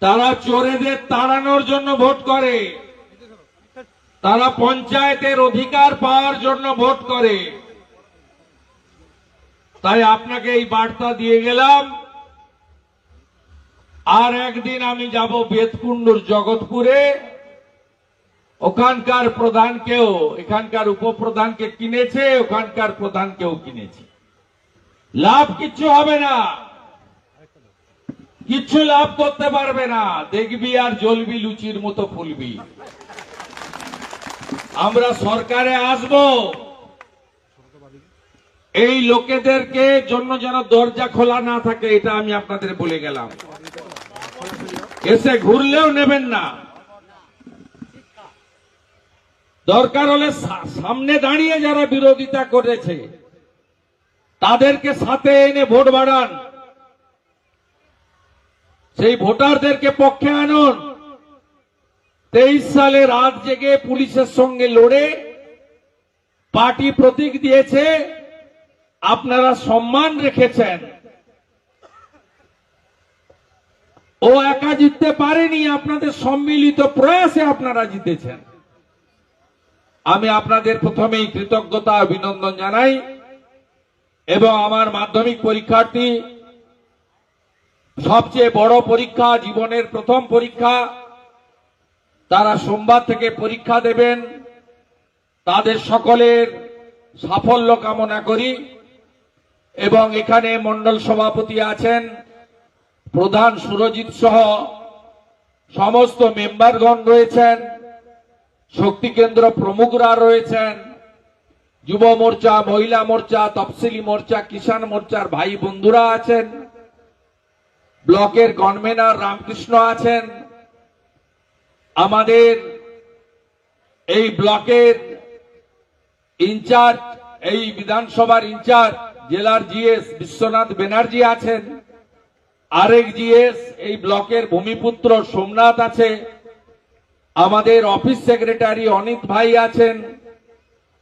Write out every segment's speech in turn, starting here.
তারা চোরেদের তাড়ানোর জন্য ভোট করে। তারা পঞ্চায়েতের অধিকার পাওয়ার জন্য ভোট করে। তাই আপনাকে এই বার্তা দিয়ে গেলাম। আর একদিন আমি যাব বেতকুণ্ডুর জগৎপুরে। ওখানকার প্রধানকেও, এখানকার উপপ্রধানকে কিনেছে, ওখানকার প্রধানকেও কিনেছে। লাভ কিচ্ছু হবে না। কিচ্ছু লাভ করতে পারবে না। দেখবি আর জ্বলবি লুচির মতো ফুলবি। আমরা সরকারে আসব। এই লোকেদেরকে জন্য যেন দরজা খোলা না থাকে, এটা আমি আপনাদের বলে গেলাম। এসে ঘুরলেও নেবেন না। দরকার হলে সামনে দাঁড়িয়ে যারা বিরোধিতা করেছে, তাদেরকে সাথে এনে ভোট বাড়ান। সেই ভোটারদেরকে পক্ষে আনুন। তেইশ সালে রাত জেগে পুলিশের সঙ্গে লড়ে, পার্টি প্রতীক দিয়েছে, আপনারা সম্মান রেখেছেন। ও একা জিততে পারেনি, আপনাদের সম্মিলিত প্রয়াসে আপনারা জিতেছেন। আমি আপনাদের প্রথমেই কৃতজ্ঞতা, অভিনন্দন জানাই। এবং আমার মাধ্যমিক পরীক্ষার্থী সবচেয়ে বড় পরীক্ষা, জীবনের প্রথম পরীক্ষা, তারা সোমবার থেকে পরীক্ষা দেবেন। তাদের সকলের সাফল্য কামনা করি এবং এখানে মন্ডল সভাপতি আছেন প্রধান সুরজিৎ সহ সমস্ত মেম্বারগণ রয়েছেন, শক্তি কেন্দ্র প্রমুখরা রয়েছেন, যুব মোর্চা, মহিলা মোর্চা, তফসিলি মোর্চা, কিষাণ মোর্চার ভাই বন্ধুরা আছেন। ব্লকের কনভেনার রামকৃষ্ণ আছেন। আমাদের এই ব্লকের ইনচার্জ, এই বিধানসভার ইনচার্জ জেলার জিএস বিশ্বনাথ ব্যানার্জি আছেন। আরেক জিএস, এই ব্লকের ভূমিপুত্র সোমনাথ আছে। আমাদের অফিস সেক্রেটারি অনিত ভাই আছেন।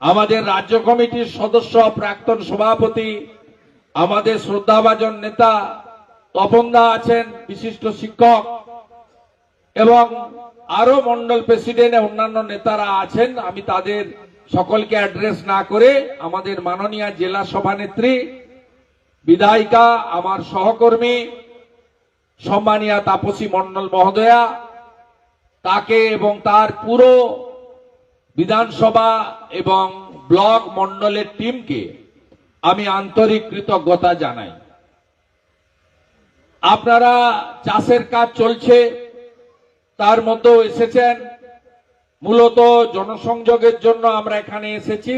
আমাদের রাজ্য কমিটির সদস্য প্রাক্তন সভাপতি, আমাদের শ্রদ্ধাভাজন নেতা তপনদা আছেন বিশিষ্ট শিক্ষক এবং আরও মন্ডল প্রেসিডেন্ট অন্যান্য নেতারা আছেন। আমি তাদের সকলকে অ্যাড্রেস না করে আমাদের মাননীয় জেলা সভানেত্রী, বিধায়িকা, আমার সহকর্মী, সম্মানীয় তাপসী মন্ডল মহোদয়া, তাকে এবং তার পুরো বিধানসভা এবং ব্লক মন্ডলের টিমকে আমি আন্তরিক কৃতজ্ঞতা জানাই। আপনারা চাষের কাজ চলছে, তার মধ্যেও এসেছেন। মূলত জনসংযোগের জন্য আমরা এখানে এসেছি।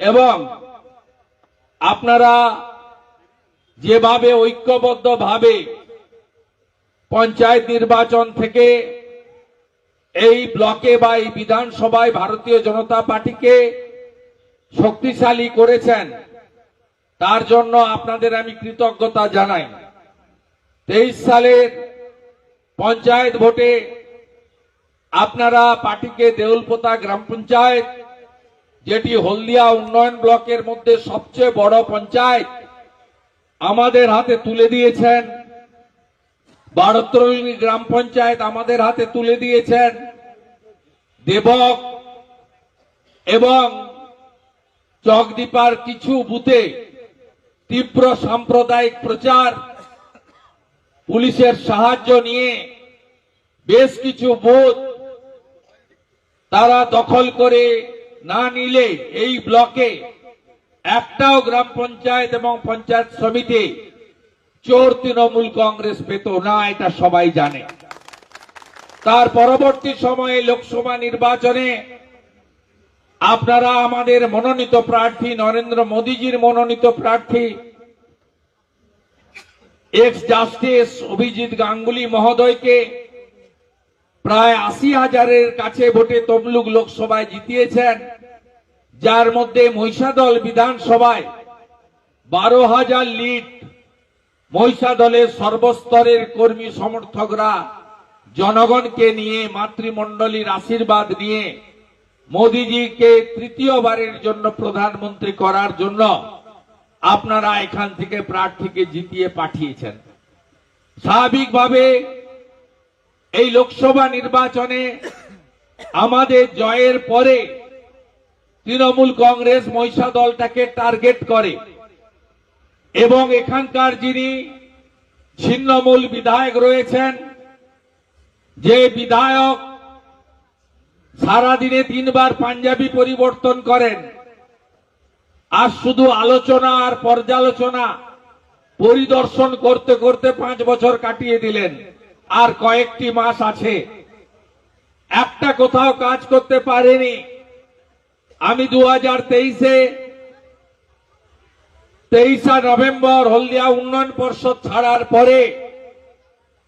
এবং আপনারা যেভাবে ঐক্যবদ্ধভাবে পঞ্চায়েত নির্বাচন থেকে এই ব্লকে বা এই বিধানসভায় ভারতীয় জনতা পার্টিকে শক্তিশালী করেছেন, তার জন্য আপনাদের আমি কৃতজ্ঞতা জানাই। তেইশ সালের পঞ্চায়েত ভোটে আপনারা পার্টিকে দেউলপোতা গ্রাম পঞ্চায়েত, যেটি হলদিয়া উন্নয়ন ব্লকের মধ্যে সবচেয়ে বড় পঞ্চায়েত, আমাদের হাতে তুলে দিয়েছেন। বারোত্তরী গ্রাম পঞ্চায়েত আমাদের হাতে তুলে দিয়েছেন। দেবক এবং চকদীপার কিছু বুথে তীব্র সাম্প্রদায়িক প্রচার পুলিশের সাহায্য নিয়ে বেশ কিছু বুথ তারা দখল করে না নিলে এই ব্লকে একটাও গ্রাম পঞ্চায়েত এবং পঞ্চায়েত সমিতি চোর তৃণমূল কংগ্রেস পেত না, এটা সবাই জানে। তার পরবর্তী সময়ে লোকসভা নির্বাচনে আপনারা আমাদের মনোনীত প্রার্থী নরেন্দ্র মোদীজির মনোনীত প্রার্থী এক্স জাস্টিস অভিজিৎ গাঙ্গুলি মহোদয়কে প্রায় আশি হাজারের কাছে ভোটে তমলুক লোকসভায় জিতিয়েছেন, যার মধ্যে মহিষাদল বিধানসভায় বারো হাজার লিড। মহিষা দলের সর্বস্তরের কর্মী সমর্থকরা জনগণকে নিয়ে, মাতৃমণ্ডলীর আশীর্বাদ নিয়ে মোদিজিকে তৃতীয়বারের জন্য প্রধানমন্ত্রী করার জন্য আপনারা এখান থেকে প্রার্থীকে জিতিয়ে পাঠিয়েছেন। স্বাভাবিকভাবে এই লোকসভা নির্বাচনে আমাদের জয়ের পরে তৃণমূল কংগ্রেস মহিষা দলটাকে টার্গেট করে এবং এখানকার যিনি ছিন্নমূল বিধায়ক রয়েছেন, যে বিধায়ক সারাদিনে তিনবার পাঞ্জাবি পরিবর্তন করেন আর শুধু আলোচনা আর পর্যালোচনা। পরিদর্শন করতে করতে পাঁচ বছর কাটিয়ে দিলেন। আর কয়েকটি মাস আছে। একটা কোথাও কাজ করতে পারেনি। আমি দু হাজার তেইশে তেইশা নভেম্বর হলদিয়া উন্নয়ন পর্ষদ ছাড়ার পরে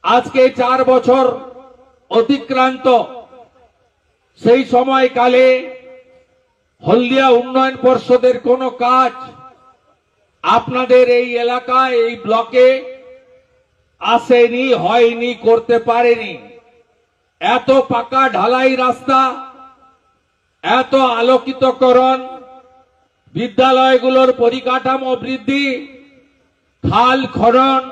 আজকে চার বছর অতিক্রান্ত। সেই সময়কালে হলদিয়া উন্নয়ন পর্ষদের কোনো কাজ আপনাদের এই এলাকায়, এই ব্লকে আসেনি, হয়নি, করতে পারেনি। এত পাকা ঢালাই রাস্তা, এত আলোকিতকরণ, বিদ্যালয়গুলোর পরিকাঠামো বৃদ্ধি, খাল খনন,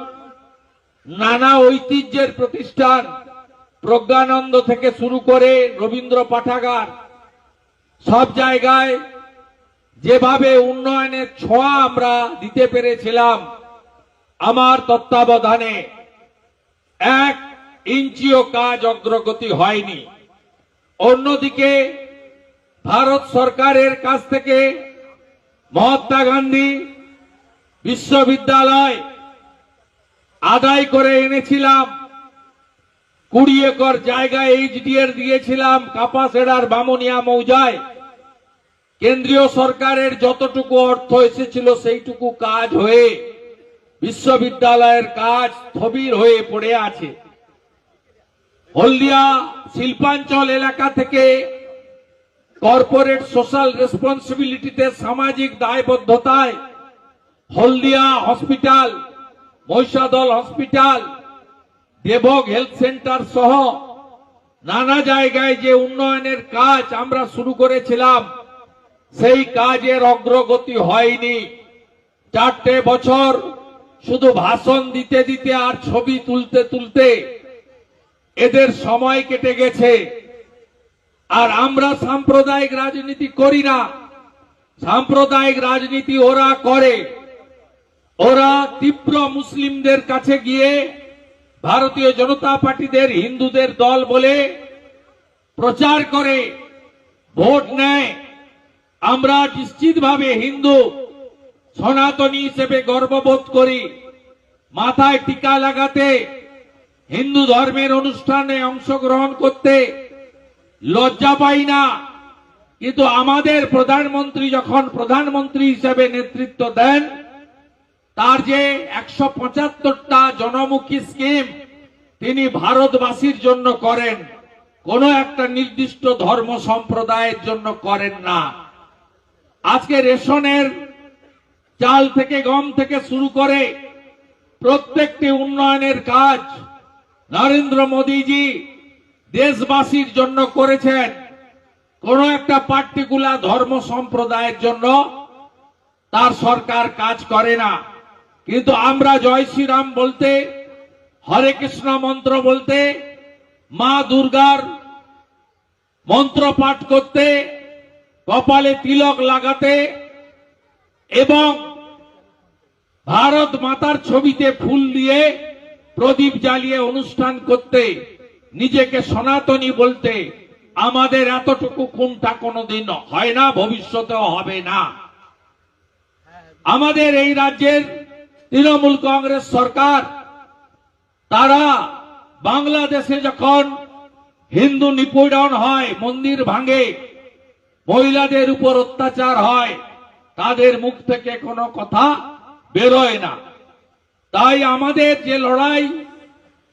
নানা ঐতিহ্যের প্রতিষ্ঠান, প্রজ্ঞানন্দ থেকে শুরু করে রবীন্দ্র পাঠাগার সব জায়গায় যেভাবে উন্নয়নের ছোঁয়া আমরা দিতে পেরেছিলাম, আমার তত্ত্বাবধানে এক ইঞ্চিও কাজ অগ্রগতি হয়নি। অন্যদিকে ভারত সরকারের কাছ থেকে মহাত্মা গান্ধী বিশ্ববিদ্যালয় আদায় করে এনেছিলাম কুড়ি একর জায়গায় এইচডিএর দিয়েছিলাম, কাপাসেড়ার বামুনিয়া মৌজায়। কেন্দ্রীয় সরকারের যতটুকু অর্থ এসেছিল সেইটুকু কাজ হয়ে বিশ্ববিদ্যালয়ের কাজ স্থবির হয়ে পড়ে আছে। হলদিয়া শিল্পাঞ্চল এলাকা থেকে কর্পোরেট সোশ্যাল রেসপন্সিবিলিটিতে সামাজিক দায়বদ্ধতায় Haldia hospital, Mahishadal hospital Debak health centre সহ নানা জায়গায় যে উন্নয়নের কাজ আমরা শুরু করেছিলাম সেই কাজের অগ্রগতি হয়নি। চারটে বছর শুধু ভাষণ দিতে দিতে আর ছবি তুলতে তুলতে এদের সময় কেটে গেছে। আর আমরা সাম্প্রদায়িক রাজনীতি করি না। সাম্প্রদায়িক রাজনীতি ওরা করে। ওরা তীব্র মুসলিমদের কাছে গিয়ে ভারতীয় জনতা পার্টিদের হিন্দুদের দল বলে প্রচার করে, ভোট নেয়। আমরা নিশ্চিতভাবে হিন্দু, সনাতনী হিসেবে গর্ববোধ করি। মাথায় টিকা লাগাতে, হিন্দু ধর্মের অনুষ্ঠানে অংশগ্রহণ করতে লজ্জা পাই না। কিন্তু আমাদের প্রধানমন্ত্রী যখন প্রধানমন্ত্রী হিসেবে নেতৃত্ব দেন, তার যে একশো পঁচাত্তরটা জনমুখী স্কিম তিনি ভারতবাসীর জন্য করেন, কোন একটা নির্দিষ্ট ধর্ম সম্প্রদায়ের জন্য করেন না। আজকে রেশনের চাল থেকে গম থেকে শুরু করে প্রত্যেকটি উন্নয়নের কাজ নরেন্দ্র মোদীজি দেশবাসীর জন্য করেছেন। কোন একটা পার্টিকুলার ধর্ম সম্প্রদায়ের জন্য তার সরকার কাজ করে না। কিন্তু আমরা জয় শ্রীরাম বলতে, হরে কৃষ্ণ মন্ত্র বলতে, মা দুর্গার মন্ত্র পাঠ করতে কপালে তিলক লাগাতে এবং ভারত মাতার ছবিতে ফুল দিয়ে প্রদীপ জ্বালিয়ে অনুষ্ঠান করতে, নিজেকে সনাতনী বলতে আমাদের এতটুকু কোনটা কোনোদিন হয় না, ভবিষ্যতেও হবে না। আমাদের এই রাজ্যের তৃণমূল কংগ্রেস সরকার, তারা বাংলাদেশে যখন হিন্দু নিপীড়ন হয়, মন্দির ভাঙে মহিলাদের উপর অত্যাচার হয়, তাদের মুখ থেকে কোনো কথা বেরোয় না। তাই আমাদের যে লড়াই,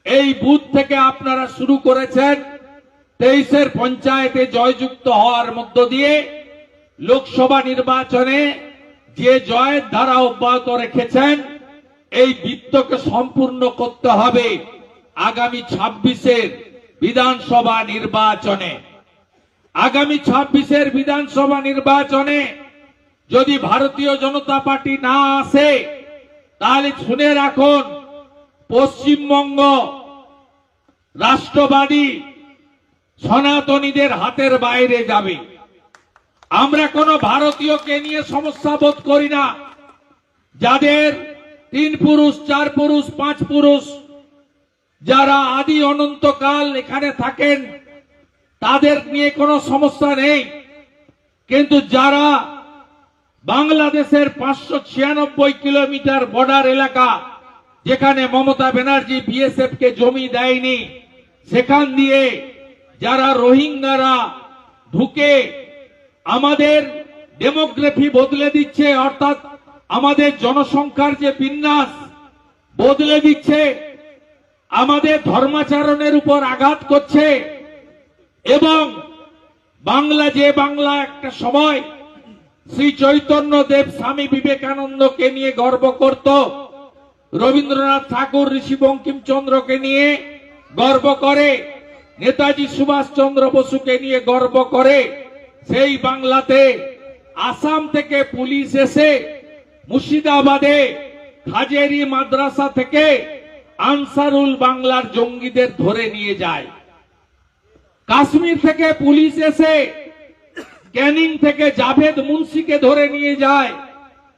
এই বুথ থেকে আপনারা শুরু করেছেন, তেইশের পঞ্চায়েতে জয়যুক্ত হওয়ার মধ্য দিয়ে লোকসভা নির্বাচনে যে জয়ের ধারা অব্যাহত রেখেছেন, এই বৃত্তকে সম্পূর্ণ করতে হবে আগামী ছাব্বিশের বিধানসভা নির্বাচনে। আগামী ছাব্বিশের বিধানসভা নির্বাচনে যদি ভারতীয় জনতা পার্টি না আসে, তাহলে শুনে রাখুন, পশ্চিমবঙ্গ রাষ্ট্রবাদী সনাতনীদের হাতের বাইরে যাবে। আমরা কোনো ভারতীয়কে নিয়ে সমস্যা বোধ করি না। যাদের তিন পুরুষ, চার পুরুষ, পাঁচ পুরুষ, যারা আদি অনন্তকাল এখানে থাকেন তাদের নিয়ে কোনো সমস্যা নেই। কিন্তু যারা বাংলাদেশের পাঁচশো ছিয়ানব্বই কিলোমিটার বর্ডার এলাকা, যেখানে মমতা ব্যানার্জি বিএসএফ কে জমি দেয়নি, সেখান দিয়ে যারা রোহিঙ্গারা ঢুকে আমাদের ডেমোগ্রাফি বদলে দিচ্ছে, অর্থাৎ আমাদের জনসংখ্যার যে বিন্যাস বদলে দিচ্ছে, আমাদের ধর্মাচরণের উপর আঘাত করছে এবং বাংলা যে বাংলা একটা সময় শ্রী চৈতন্য দেব স্বামী বিবেকানন্দকে নিয়ে গর্ব করত, রবীন্দ্রনাথ ঠাকুর, ঋষি বঙ্কিমচন্দ্রকে নিয়ে গর্ব করে, নেতাজি সুভাষচন্দ্র বসুকে নিয়ে গর্ব করে, সেই বাংলাতে আসাম থেকে পুলিশ এসে মুর্শিদাবাদে হাজেরি মাদ্রাসা থেকে আনসারুল বাংলার জঙ্গিদের ধরে নিয়ে যায়। কাশ্মীর থেকে পুলিশ এসে ক্যানিং থেকে জাভেদ মুন্সিকে ধরে নিয়ে যায়।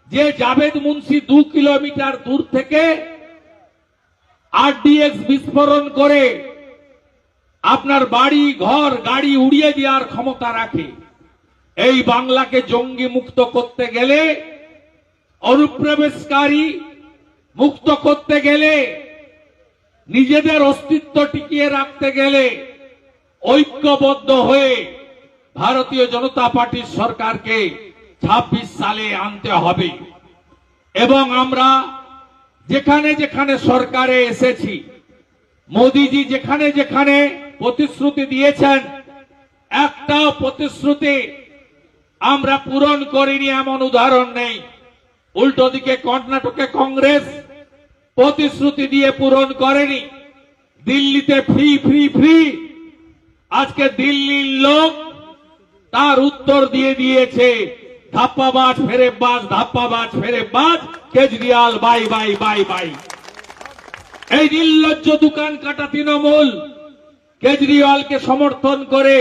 যে জাভেদ মুন্সি দু কিলোমিটার দূর থেকে আরডিএক্স বিস্ফোরণ করে আপনার বাড়ি, ঘর, গাড়ি উড়িয়ে দেওয়ার ক্ষমতা রাখে। এই বাংলাকে জঙ্গি মুক্ত করতে গেলে, অনুপ্রবেশকারী মুক্ত করতে গেলে, নিজেদের অস্তিত্ব টিকিয়ে রাখতে গেলে ঐক্যবদ্ধ হয়ে ভারতীয় জনতা পার্টির সরকারকে ২৬ সালে আনতে হবে। এবং আমরা যেখানে যেখানে সরকারে এসেছি, মোদিজি যেখানে যেখানে প্রতিশ্রুতি দিয়েছেন একটাও প্রতিশ্রুতি আমরা পূরণ করিনি এমন উদাহরণ নেই। উল্টো দিকে কর্ণাটকে কংগ্রেস প্রতিশ্রুতি দিয়ে পূরণ করেনি। দিল্লিতে ফ্রি ফ্রি ফ্রি আজকে দিল্লির লোক তার উত্তর দিয়ে দিয়েছে, ধাপ্পাবাজ ফেরে বাজ ধাপ্পাবাজ ফেরে বাজ Kejriwal, bye bye bye bye. এই নির্লজ্জ দোকান কাটা তৃণমূল কেজরিওয়ালকে সমর্থন করে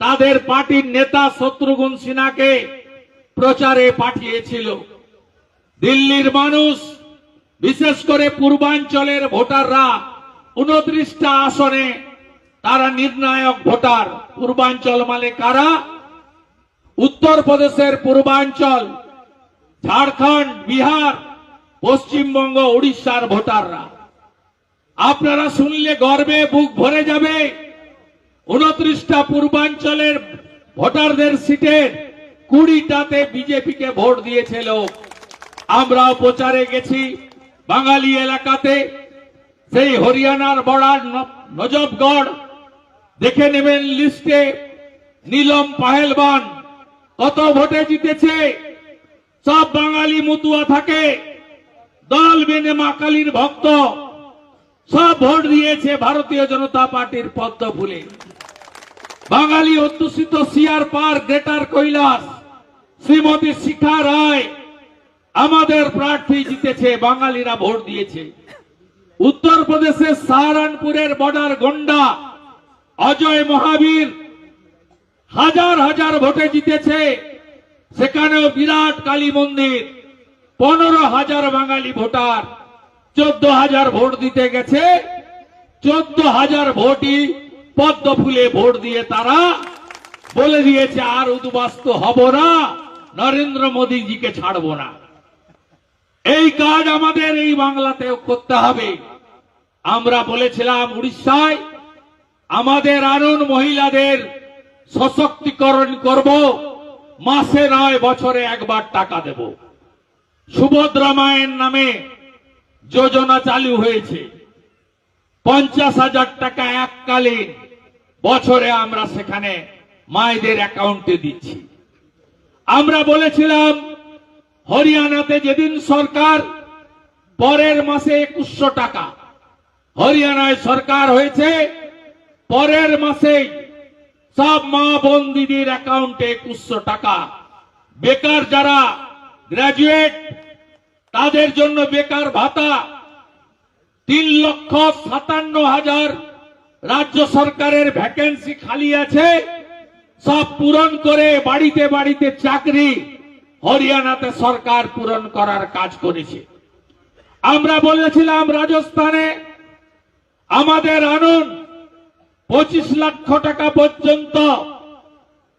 তাদের পার্টির নেতা শত্রুঘ্ন সিনহাকে প্রচারে পাঠিয়েছিল। দিল্লির মানুষ, বিশেষ করে পূর্বাঞ্চলের ভোটাররা, উনত্রিশটা আসনে তারা নির্ণায়ক ভোটার। পূর্বাঞ্চল মানে কারা? উত্তরপ্রদেশের পূর্বাঞ্চল, ঝাড়খণ্ড, বিহার, পশ্চিমবঙ্গ উড়িষ্যার ভোটাররা। আপনারা শুনলে গর্বে বুক ভরে যাবে, উনত্রিশটা পূর্বাঞ্চলের ভোটারদের সিটের কুড়িটাতে বিজেপিকে ভোট দিয়েছে লোক। আমরাও প্রচারে গেছি বাঙালি এলাকাতে, সেই হরিয়ানার বড়ার নজবগড় দেখে নেবেন লিস্টে নীলম পাহেলবান কত ভোটে জিতেছে? সব বাঙালি মতুয়া থাকে। দল বেনে মা কালীর ভক্ত। সব ভোট দিয়েছে ভারতীয় জনতা পার্টির পদ্ম ফুলে। বাঙালি অধ্যুষিত CR park greater Kailash, Shrimati Shikha Roy, আমাদের প্রার্থী জিতেছে, বাঙালিরা ভোট দিয়েছে। উত্তরপ্রদেশের সাহারানপুরের বর্ডার গন্ডা অজয় মহাবীর হাজার হাজার ভোটে জিতেছে। সেখানেও বিরাট কালী মন্দির, পনেরো হাজার বাঙালি ভোটার, চোদ্দ হাজার ভোট দিতে গেছে। চোদ্দ হাজার ভোটই পদ্ম ফুলে ভোট দিয়ে তারা বলে দিয়েছে, আর উদ্বাস্ত হব না, নরেন্দ্র মোদীজিকে ছাড়ব না। এই কাজ আমাদের এই বাংলাতেও করতে হবে। আমরা বলেছিলাম উড়িষ্যায় আমাদের আরুণ মহিলাদের সশক্তিকরণ করব, মাসে নয়, বছরে একবার টাকা দেব। সুভদ্রা মায়ের নামে যোজনা চালু হয়েছে। পঞ্চাশ হাজার টাকা এককালীন বছরে আমরা সেখানে মায়েদের অ্যাকাউন্টে দিচ্ছি। আমরা বলেছিলাম, হরিয়ানাতে যেদিন সরকার, পরের মাসে একুশশো টাকা। হরিয়ানায় সরকার হয়েছে পরের মাসে সব মা বোন দিদির অ্যাকাউন্টে একুশশো টাকা। বেকার যারা গ্রাজুয়েট তাদের জন্য বেকার ভাতা তিন লক্ষ সাতান্ন হাজার। রাজ্য সরকারের ভ্যাকেন্সি খালি আছে। সব পূরণ করে বাড়িতে বাড়িতে চাকরি। হরিয়ানাতে সরকার পূরণ করার কাজ করেছে। আমরা বলেছিলাম, রাজস্থানে আমাদের আনুন পঁচিশ লক্ষ টাকা পর্যন্ত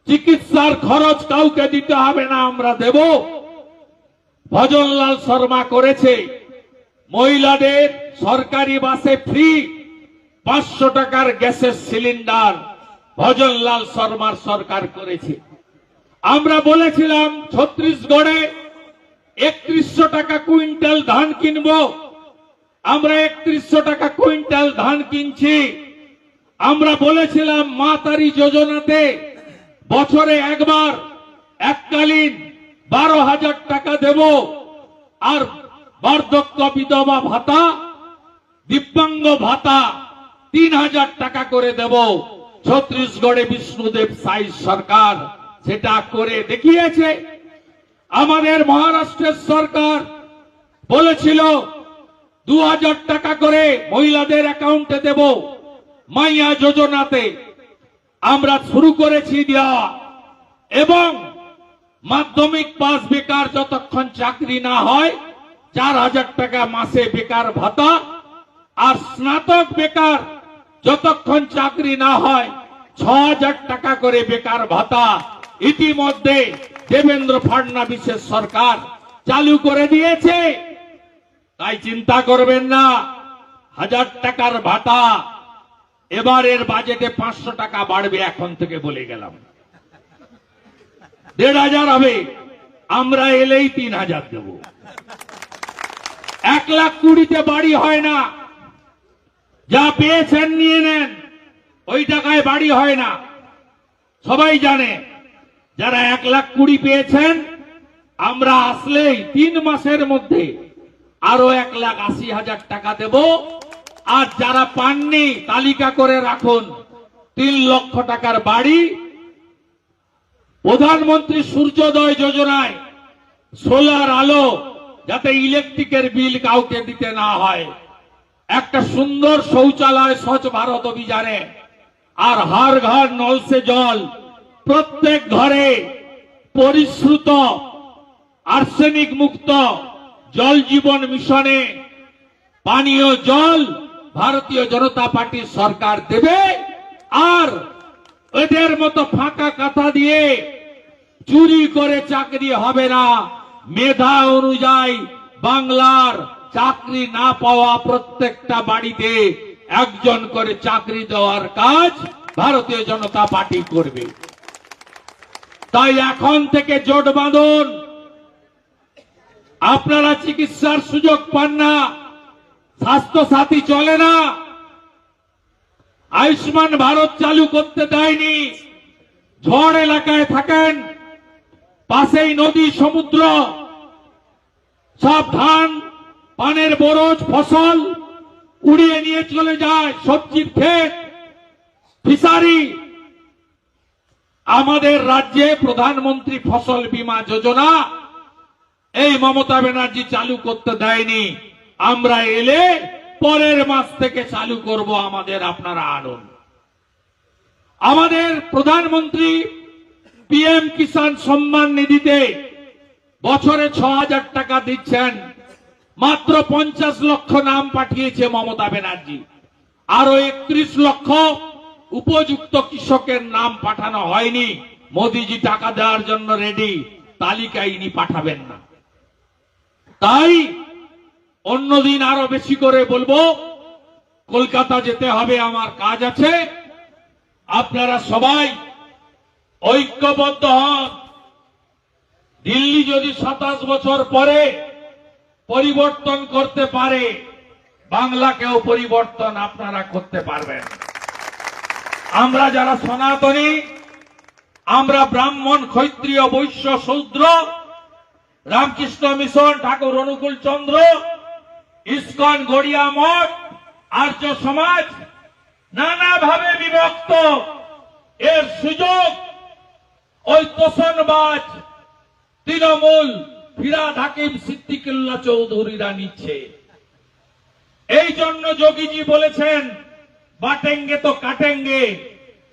চিকিৎসার খরচ কাউকে দিতে হবে না, আমরা দেব। ভজনলাল শর্মা করেছে, মহিলাদের সরকারি বাসে ফ্রি পাঁচশো টাকার গ্যাসের সিলিন্ডার ভজনলাল শর্মার সরকার করেছে। আমরা বলেছিলাম ছত্রিশগড়ে একত্রিশশো টাকা কুইন্টাল ধান কিনবো। আমরা একত্রিশশো টাকা কুইন্টাল ধান কিনছি। আমরা বলেছিলাম, মা তারি যোজনাতে বছরে একবার এককালীন বারো হাজার টাকা দেব। আর বার্ধক্য বিধবা ভাতা, দিব্যাঙ্গ ভাতা তিন হাজার টাকা করে দেব। ছত্রিশগড়ে বিষ্ণুদেব সাই সরকার সেটা করে দেখিয়েছে। আমাদের মহারাষ্ট্রের সরকার বলেছিল, দু হাজার টাকা করে মহিলাদের অ্যাকাউন্টে দেব। মাইয়া যোজনাতে আমরা শুরু করেছি দেওয়া এবং মাধ্যমিক পাস বেকার যতক্ষণ চাকরি না হয়, চার হাজার টাকা মাসে বেকার ভাতা। আর স্নাতক বেকার যতক্ষণ চাকরি না হয়, ছ হাজার টাকা করে বেকার ভাতা। ইতিমধ্যে দেবেন্দ্র ফাডনাবিসের সরকার চালু করে দিয়েছে। তাই চিন্তা করবেন না, হাজার টাকার ভাতা এবারের বাজেটে পাঁচশো টাকা বাড়বে এখন থেকে বলে গেলাম। দেড় হাজার হবে, আমরা এলেই তিন হাজার দেব। এক লাখ কুড়িতে বাড়ি হয় না, যা পেয়েছেন নিয়ে নেন, ওই টাকায় বাড়ি হয় না। সবাই জানে, যারা এক লাখ কুড়ি পেয়েছেন, আমরা আসলেই তিন মাসের মধ্যে আরও এক লাখ আশি হাজার টাকা দেব। আর যারা পাননি, তালিকা করে রাখুন। তিন লক্ষ টাকার বাড়ি। প্রধানমন্ত্রী সূর্যোদয় যোজনায় সোলার আলো যাতে ইলেকট্রিকের বিল কাউকে দিতে না হয়। একটা সুন্দর শৌচালয় স্বচ্ছ ভারত অভিযানে। আর হার ঘর নলসে জল প্রত্যেক ঘরে পরিশ্রুত, আর্সেনিক মুক্ত জল জীবন মিশনে। পানীয় জল ভারতীয় জনতা পার্টির সরকার দেবে আর এদের মতো ফাঁকা কথা দিয়ে চুরি করে চাকরি হবে না। মেধা অনুযায়ী বাংলার চাকরি না পাওয়া প্রত্যেকটা বাড়িতে একজন করে চাকরি দেওয়ার কাজ ভারতীয় জনতা পার্টি করবে। তাই এখন থেকে জোট বাঁধুন। আপনারা চিকিৎসার সুযোগ পান না। স্বাস্থ্য সাথী চলে না। আয়ুষ্মান ভারত চালু করতে দেয়নি। ঝড় এলাকায় থাকেন। পাশেই নদী, সমুদ্র। সব ধান, পানের বরজ, ফসল উড়িয়ে নিয়ে চলে যায়। সবজির ক্ষেত ফিসারি আমাদের রাজ্যে প্রধানমন্ত্রী ফসল বীমা যোজনা এই মমতা ব্যানার্জি চালু করতে দেয়নি। আমরা এলে পরের মাস থেকে চালু করব আমাদের আপনারা আনুন আমাদের প্রধানমন্ত্রী পিএম কিষাণ সম্মান নিধিতে বছরে ছ হাজার টাকা দিচ্ছেন। মাত্র পঞ্চাশ লক্ষ নাম পাঠিয়েছে মমতা ব্যানার্জি। আরও একত্রিশ লক্ষ উপযুক্ত কৃষকের নাম পাঠানো হয়নি। মোদিজি টাকা দেওয়ার জন্য রেডি, তালিকা ইনি পাঠাবেন না। তাই অন্যদিন আরও বেশি করে বলব, কলকাতা যেতে হবে, আমার কাজ আছে। আপনারা সবাই ঐক্যবদ্ধ হন। দিল্লি যদি সাতাশ বছর পরে পরিবর্তন করতে পারে, বাংলাকেও পরিবর্তন আপনারা করতে পারবেন। আমরা যারা সনাতনী, আমরা ব্রাহ্মণ, ক্ষত্রিয়, বৈশ্য, শূদ্র, রামকৃষ্ণ, মিশন, ঠাকুর, অনুকূল চন্দ্র ইস্কন গড়িয়া মঠ, আর্য সমাজ নানাভাবে বিভক্ত। এর সুযোগ ওই তোষণবাজ তৃণমূল ফিরাদ হাকিম সিদ্দিকুল্লাহ চৌধুরীরা নিচ্ছে। এই জন্য যোগীজি বলেছেন, বাটেঙ্গে তো কাটেঙ্গে।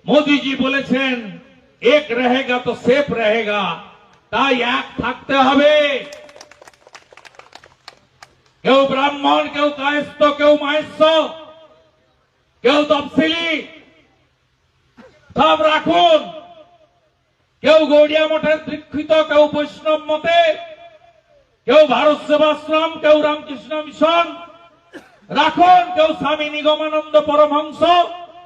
মোদিজি বলেছেন, এক রহেগা তো সেফ রহেগা, তাই এক থাকতে হবে। কেউ ব্রাহ্মণ, কেউ কায়স্থ, কেউ মাহেশ্ব, কেউ তফসিলি। সব রাখুন। কেউ গৌড়িয়া মঠের দীক্ষিত, কেউ বৈষ্ণব মতে, কেউ ভারত সেবাশ্রম, কেউ রামকৃষ্ণ মিশন। রাখুন, কেউ স্বামী নিগমানন্দ পরমহংস,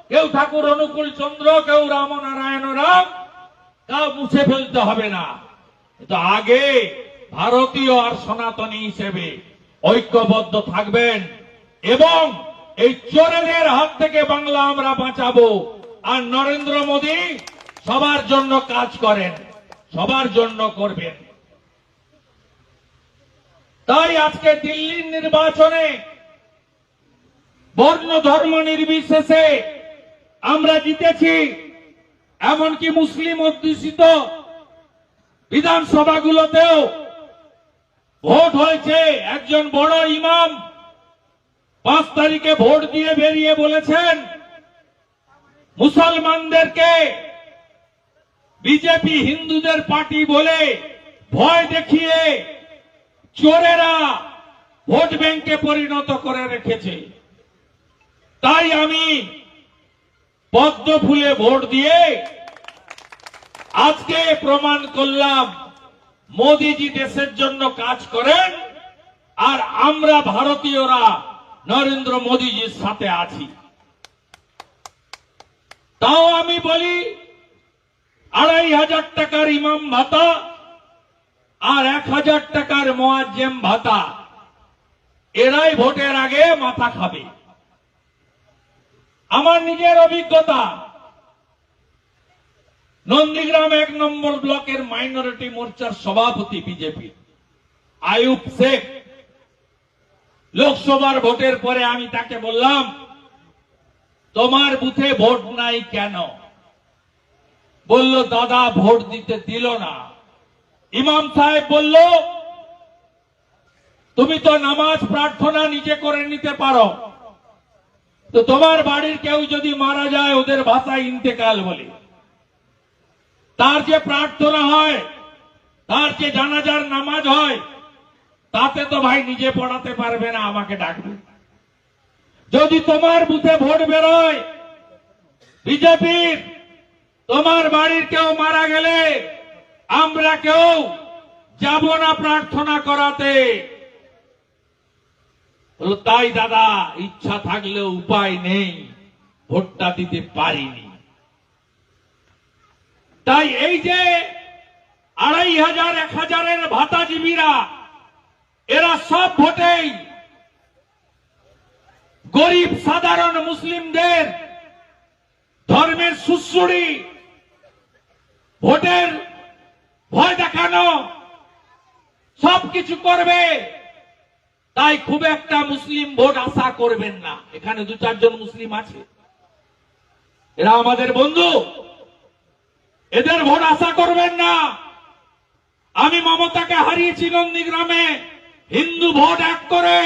কেউ ঠাকুর অনুকূল চন্দ্র, কেউ রামনারায়ণ রাম। তা মুছে ফেলতে হবে না। কিন্তু আগে ভারতীয় আর সনাতনী হিসেবে। ঐক্যবদ্ধ থাকবেন এবং এই চোরেদের হাত থেকে বাংলা আমরা বাঁচাবো। আর নরেন্দ্র মোদী সবার জন্য কাজ করেন, সবার জন্য করবেন। তাই আজকে দিল্লির নির্বাচনে বর্ণ ধর্ম নির্বিশেষে আমরা জিতেছি, এমনকি মুসলিম অধ্যুষিত বিধানসভাগুলোতেও ভোট হয়েছে। একজন বড় ইমাম পাঁচ তারিখে ভোট দিয়ে বেরিয়ে বলেছেন, মুসলমানদেরকে বিজেপি হিন্দুদের পার্টি বলে ভয় দেখিয়ে চোরেরা ভোট ব্যাংকে পরিণত করে রেখেছে। তাই আমি পদ্ম ফুলে ভোট দিয়ে আজকে প্রমাণ করলাম মোদিজি দেশের জন্য কাজ করেন, আর আমরা ভারতীয়রা নরেন্দ্র মোদিজির সাথে আছি। তাও আমি বলি, আড়াই হাজার টাকার ইমাম ভাতা আর এক হাজার টাকার মোয়াজ্জেম ভাতা, এরাই ভোটের আগে মাথা খাবে। আমার নিজের অভিজ্ঞতা নন্দীগ্রাম এক নম্বর ব্লকের মাইনরিটি মোর্চার সভাপতি বিজেপি। আয়ুব শেখ, লোকসভার ভোটের পরে আমি তাকে বললাম, তোমার বুথে ভোট নাই কেন? বলল, দাদা ভোট দিতে দিল না। ইমাম সাহেব বলল, তুমি তো নামাজ প্রার্থনা নিজে করে নিতে পারো। তো তোমার বাড়ির কেউ যদি মারা যায়, ওদের ভাষায় ইন্তেকাল বলে। তার যে প্রার্থনা হয়, তার যে জানাজার নামাজ হয়, তাতে তো ভাই নিজে পড়াতে পারবে না, আমাকে ডাকবে। যদি তোমার বুথে ভোট বেরোয়, বিজেপির, তোমার বাড়ির কেউ মারা গেলে, আমরা কেউ যাব না প্রার্থনা করাতে। তাই দাদা, ইচ্ছা থাকলেও উপায় নেই, ভোটটা দিতে পারিনি। তাই এই যে আড়াই হাজার, এক হাজারের ভাতাজীবীরা, এরা সব ভোটেই গরিব, সাধারণ মুসলিমদের ধর্মের সুশ্রুড়ি, ভোটের ভয় দেখানো সবকিছু করবে। তাই খুব একটা মুসলিম ভোট আশা করবেন না। এখানে দু চারজন মুসলিম আছে। এরা আমাদের বন্ধু। এদের ভোট আশা করবেন না। আমি মমতাকে হারিয়েছি নন্দীগ্রামে। হিন্দু ভোট এক করে।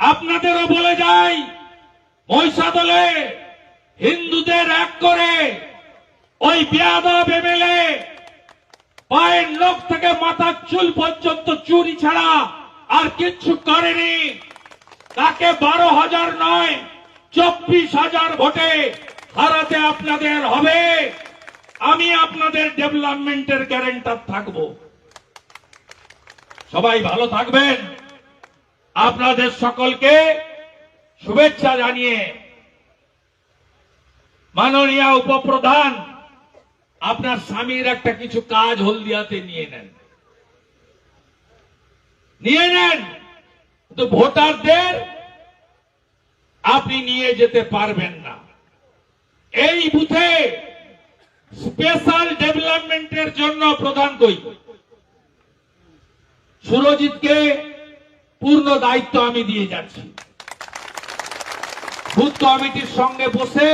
আপনাদেরও বলে যাই, মহিষাদলে হিন্দুদের এক করে। ওই বিয়াদব বেমেলে পায়ের লোক থেকে মাথার চুল পর্যন্ত চুরি ছাড়া আর কিচ্ছু করেনি। তাকে বারো হাজার নয়, চব্বিশ হাজার ভোটে হারাতে আপনাদের হবে। আমি আপনাদের ডেভেলপমেন্টের গ্যারেন্টার থাকব। সবাই ভালো থাকবেন। আপনাদের সকলকে শুভেচ্ছা জানিয়ে মাননীয় উপপ্রধান, আপনার স্বামীর একটা কিছু কাজ হলদিয়াতে নিয়ে নেন। নিয়ে নেন তো ভোটারদের আপনি নিয়ে যেতে পারবেন না। এই বুথে স্পেশাল ডেভেলপমেন্টের জন্য প্রধান কই? সুরজিৎকে পূর্ণ দায়িত্ব আমি দিয়ে যাচ্ছি। বুথ কমিটির সঙ্গে বসে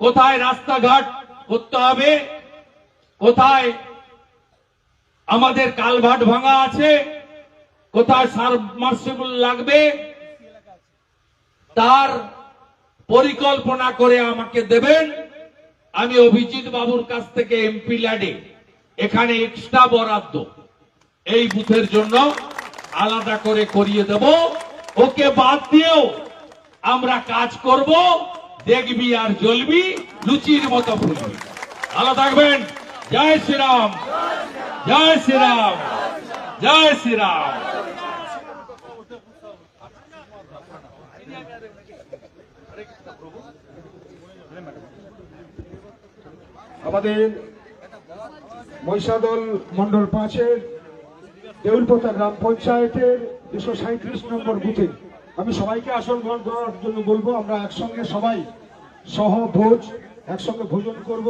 কোথায় রাস্তাঘাট করতে হবে, কোথায় আমাদের কালভার্ট ভাঙা আছে, কোথায় সাবমার্সিবল লাগবে, তার পরিকল্পনা করে আমাকে দেবেন। আমি অভিজিৎ বাবুর কাছ থেকে এমপি ল্যাডে এখানে এক্সট্রা বরাদ্দ। এই বুথের জন্য আলাদা করে করিয়ে দেব। ওকে বাদ দিয়েও আমরা কাজ করব। দেখবি আর জ্বলবি, লুচির মতো ফুলবি। ভালো থাকবেন। জয় শ্রীরাম। জয় শ্রীরাম। জয় শ্রীরাম। আমাদের মহিষাদল মন্ডল পাঁচের দেউলপোতা গ্রাম পঞ্চায়েতের দুশো সাঁত্রিশ নম্বর বুথে। আমি সবাইকে আসন গ্রহণ করার জন্য বলব আমরা একসঙ্গে সবাই সহ ভোজ একসঙ্গে ভোজন করব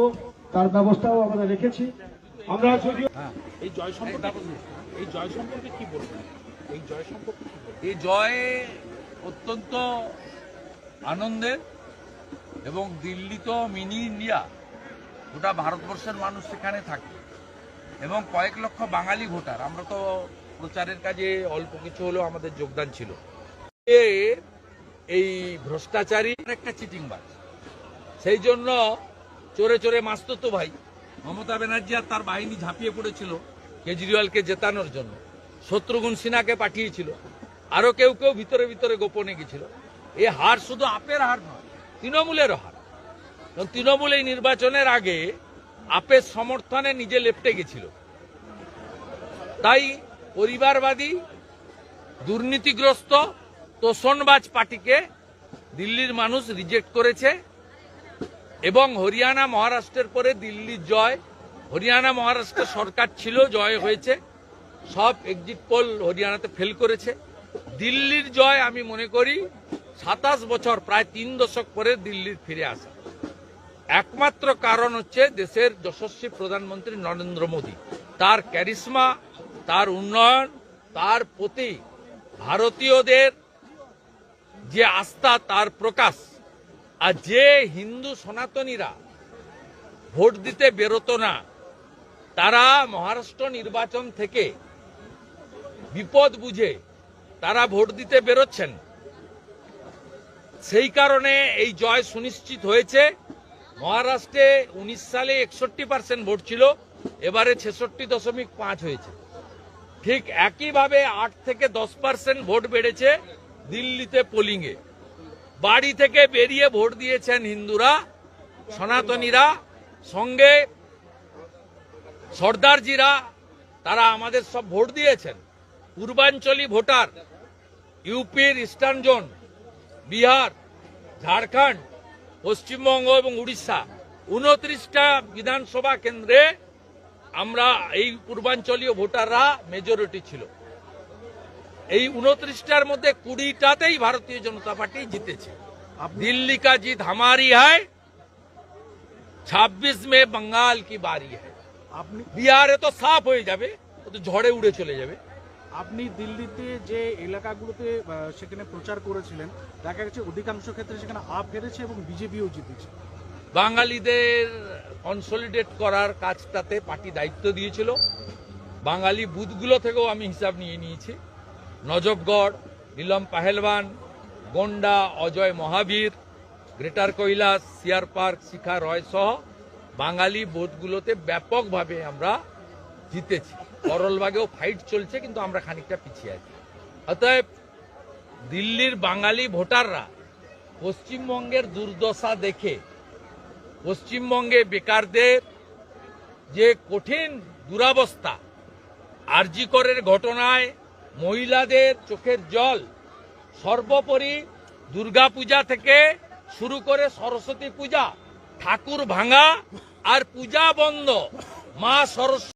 তার ব্যবস্থাও আমরা রেখেছি। আমরা যদিও এই জয় সম্পর্কে এই জয় সম্পর্কে কি বলবেন এই জয় সম্পর্কে এই জয় অত্যন্ত আনন্দের এবং দিল্লি তো মিনি ইন্ডিয়া। গোটা ভারতবর্ষের মানুষ সেখানে থাকে। এবং কয়েক লক্ষ বাঙালি ভোটার। আমরা তো প্রচারের কাজে অল্প কিছু হলেও আমাদের যোগদান ছিল। এই ভ্রষ্টাচারী একটা চিটিংবাজ সেই জন্য চোরে চোরে মাস্ততো ভাই। মমতা ব্যানার্জি আর তার বাহিনী ঝাঁপিয়ে পড়েছিল কেজরিওয়ালকে জেতানোর জন্য। শত্রুঘ্ন সিনহাকে পাঠিয়েছিল। আরও কেউ কেউ ভিতরে ভিতরে গোপনে গেছিল। এ হার শুধু আপের হার নয়, তৃণমূলেরও হার। কারণ তৃণমূল এই নির্বাচনের আগে আপের সমর্থনে নিজে লেপটে গেছিল। তাই পরিবারবাদী, দুর্নীতিগ্রস্ত, তোষণবাজ পার্টিকে দিল্লির মানুষ রিজেক্ট করেছে এবং হরিয়ানা মহারাষ্ট্রের পরে দিল্লির জয়, হরিয়ানা মহারাষ্ট্রের সরকার ছিল, জয় হয়েছে। সব এক্সিট পোল হরিয়ানাতে ফেল করেছে। দিল্লির জয় আমি মনে করি সাতাশ বছর, প্রায় তিন দশক পরে দিল্লির ফিরে আসা। একমাত্র কারণ হচ্ছে দেশের যশস্বী প্রধানমন্ত্রী নরেন্দ্র মোদী। তার ক্যারিসমা তার উন্নয়ন, তার প্রতি ভারতীয়দের যে আস্থা, তার প্রকাশ। আর যে হিন্দু সনাতনীরা ভোট দিতে বেরোতো না, তারা মহারাষ্ট্র নির্বাচন থেকে বিপদ বুঝে তারা ভোট দিতে বেরোচ্ছেন। সেই কারণে এই জয় সুনিশ্চিত হয়েছে। মহারাষ্ট্রে উনিশ সালে একষট্টি পার্সেন্ট ভোট ছিল, এবারে ছেষট্টি দশমিক পাঁচ হয়েছে। ঠিক একইভাবে আট থেকে দশ পার্সেন্ট ভোট বেড়েছে দিল্লিতে পোলিংয়ে বাড়ি থেকে বেরিয়ে ভোট দিয়েছেন হিন্দুরা, সনাতনীরা, সঙ্গে সর্দারজিরা, তারা আমাদের সব ভোট দিয়েছেন। পূর্বাঞ্চলী ভোটার, ইউপির ইস্টার্ন জোন, বিহার, ঝাড়খণ্ড পশ্চিমবঙ্গ এবং উড়িষ্যা উনত্রিশটা বিধানসভা কেন্দ্রে আমরা এই পূর্বাঞ্চলীয় ভোটাররা মেজরিটি ছিল। এই উনত্রিশটার মধ্যে কুড়িটাতেই ভারতীয় জনতা পার্টি জিতেছে। দিল্লি কা জিত হামারি হয় ছাব্বিশ মে বঙ্গাল কি বারি হয়। আপনি বিহারে তো সাফ হয়ে যাবে তো ঝড়ে উড়ে চলে যাবে। আপনি দিল্লিতে যে এলাকাগুলোতে সেখানে প্রচার করেছিলেন, দেখা গেছে অধিকাংশ ক্ষেত্রে সেখানে আপ হেরেছে এবং বিজেপিও জিতেছে। বাঙালিদের কনসলিডেট করার কাজটাতে পার্টি দায়িত্ব দিয়েছিল। বাঙালি বুথগুলো থেকেও আমি হিসাব নিয়ে নিয়েছি। Najafgarh Neelam Pahelwan, গন্ডা, Ajay Mahavir, greater Kailash, CR park, Shikha Roy সহ বাঙালি বুথগুলোতে ব্যাপকভাবে আমরা জিতেছি। করলবাগেও ফাইট চলছে, কিন্তু আমরা খানিকটা পিছিয়ে আছি। অতএব দিল্লির বাঙালি ভোটাররা পশ্চিমবঙ্গের দুর্দশা দেখে, পশ্চিমবঙ্গে বেকারদের যে কঠিন দুরাবস্থা আরজিকরের ঘটনায় মহিলাদের চোখের জল, সর্বোপরি দুর্গাপূজা থেকে শুরু করে সরস্বতী পূজা, ঠাকুর ভাঙা আর পূজা বন্ধ, মা সরস্বতী